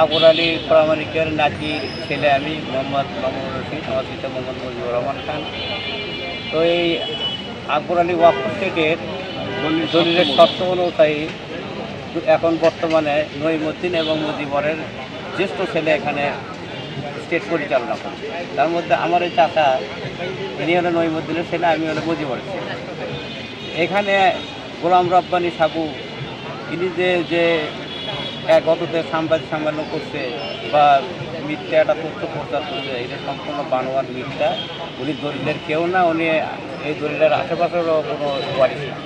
আকবর আলী প্রামাণিকের নাতির ছেলে আমি মোহাম্মদ মামুন রশিদ আমার পিতা মোহাম্মদ মুজিবুর রহমান খান। তো এই আকবর আলী ওয়াকফ স্টেটের দলিলের শর্ত অনুযায়ী এখন বর্তমানে নইমুদ্দিন এবং মুজিবরের জ্যেষ্ঠ ছেলে এখানে স্টেট পরিচালনা করছে। তার মধ্যে আমার এই চাচা ইনি হলো নইমুদ্দিনের ছেলে আমি হলো মুজিবরের ছেলে। এখানে গোলাম রব্বানি সাবু ইনি যে যে এক গততে সাংবাদিক সম্মেলন করছে বা মিথ্যা একটা তথ্য প্রচার করছে এটা সম্পূর্ণ বানোয়ার মিথ্যা। উনি দলিলের কেউ না উনি এই দলিলের আশেপাশেরও কোনো ওয়ারিশ না।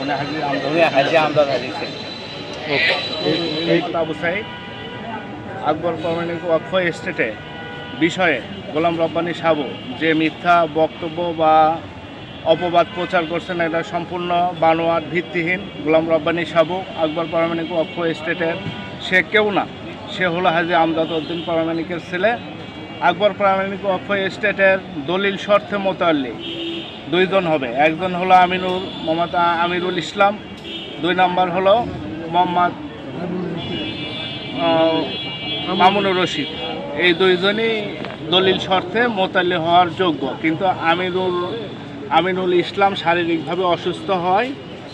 উনি হাজি উনি হাজি আমদাদ হাজি এই আবু সাইদ আকবর পারমাণিক ওয়াকফ এস্টেটে বিষয়ে গোলাম রব্বানী সাবু যে মিথ্যা বক্তব্য বা অপবাদ প্রচার করছেন এটা সম্পূর্ণ বানোয়ার ভিত্তিহীন গোলাম রব্বানী সাবু, আকবর পারমাণিক ওয়াকফ স্টেটের। সে কেউ না। সে হলো হাজি আমদাদ উদ্দিন পারমাণিকের ছেলে। আকবর পারমাণিক ওয়াকফ স্টেটের দলিল শর্তে মোতাল্লি দুইজন হবে। একজন হলো আমিনুর মোহাম্মদ আমিরুল ইসলাম। দুই নম্বর হলো মোহাম্মদ মামুনুর রশিদ। এই দুইজনই দলিল শর্তে মোতাল্লি হওয়ার যোগ্য। কিন্তু আমিনুল আমিনুল ইসলাম শারীরিকভাবে অসুস্থ হয়,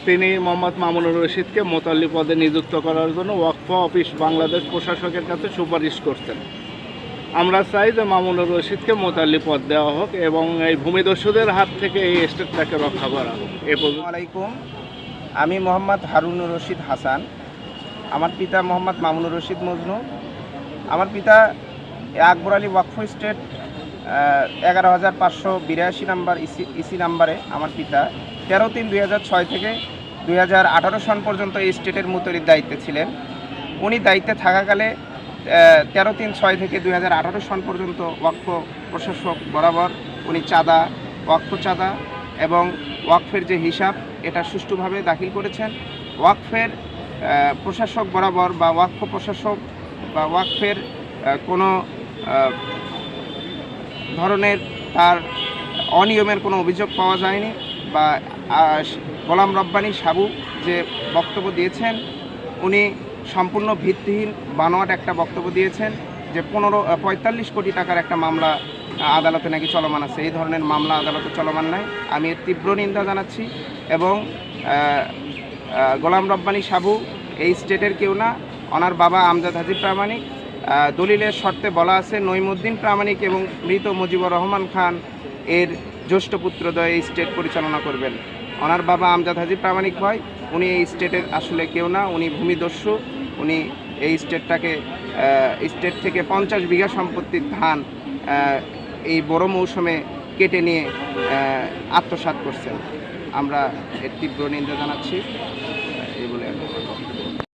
তিনি মোহাম্মদ মামুনুর রশিদকে মোতাল্লি পদে নিযুক্ত করার জন্য ওয়াকফ অফিস বাংলাদেশ প্রশাসকের কাছে সুপারিশ করতেন আমরা চাই যে মামুনুর রশিদকে মোতাল্লি পদ দেওয়া হোক এবং এই ভূমিদস্যুদের হাত থেকে এই স্টেটটাকে রক্ষা করা হোক। এ আলাইকুম। আমি মোহাম্মদ হারুনুর রশিদ হাসান। আমার পিতা মোহাম্মদ মামুনুর রশিদ মজনু। আমার পিতা আকবর আলী ওয়াকফ স্টেট এগারো হাজার পাঁচশো বিরাশি নাম্বার ইসি ইসি নাম্বারে আমার পিতা। তেরো তিন দুই হাজার ছয় থেকে দুই হাজার আঠারো সন পর্যন্ত এই স্টেটের মুতরির দায়িত্বে ছিলেন। উনি দায়িত্বে থাকাকালে তেরো তিন ছয় থেকে দুই হাজার আঠারো সন পর্যন্ত ওয়াকফ প্রশাসক বরাবর উনি চাঁদা, ওয়াকফ চাঁদা এবং ওয়াকফের যে হিসাব, এটা সুষ্ঠুভাবে দাখিল করেছেন। ওয়াকফের প্রশাসক বরাবর বা ওয়াকফ প্রশাসক বা ওয়াকফের কোনো ধরনের তার অনিয়মের কোনো অভিযোগ পাওয়া যায়নি বা গোলাম রব্বানী সাবু যে বক্তব্য দিয়েছেন, উনি সম্পূর্ণ ভিত্তিহীন বানোয়াট একটা বক্তব্য দিয়েছেন যে পনেরো পঁয়তাল্লিশ কোটি টাকার একটা মামলা আদালতে নাকি চলমান আছে। এই ধরনের মামলা আদালতে চলমান নাই। আমি এর তীব্র নিন্দা জানাচ্ছি এবং গোলাম রব্বানী সাবু এই স্টেটের কেউ না। ওনার বাবা আমজাদ হাজি প্রামাণিক। দলিলের শর্তে বলা আছে নইমুদ্দিন প্রামাণিক এবং মৃত মুজিবুর রহমান খান এর জ্যেষ্ঠ পুত্রদ্বয় এই স্টেট পরিচালনা করবেন। ওনার বাবা আমজাদ হাজি প্রামাণিক হয় উনি এই স্টেটের আসলে কেউ না উনি ভূমিদস্যু উনি এই স্টেটটাকে স্টেট থেকে পঞ্চাশ বিঘা সম্পত্তির ধান এই বড় মৌসুমে কেটে নিয়ে আহ, আত্মসাৎ করছেন। আমরা এর তীব্র নিন্দা জানাচ্ছি।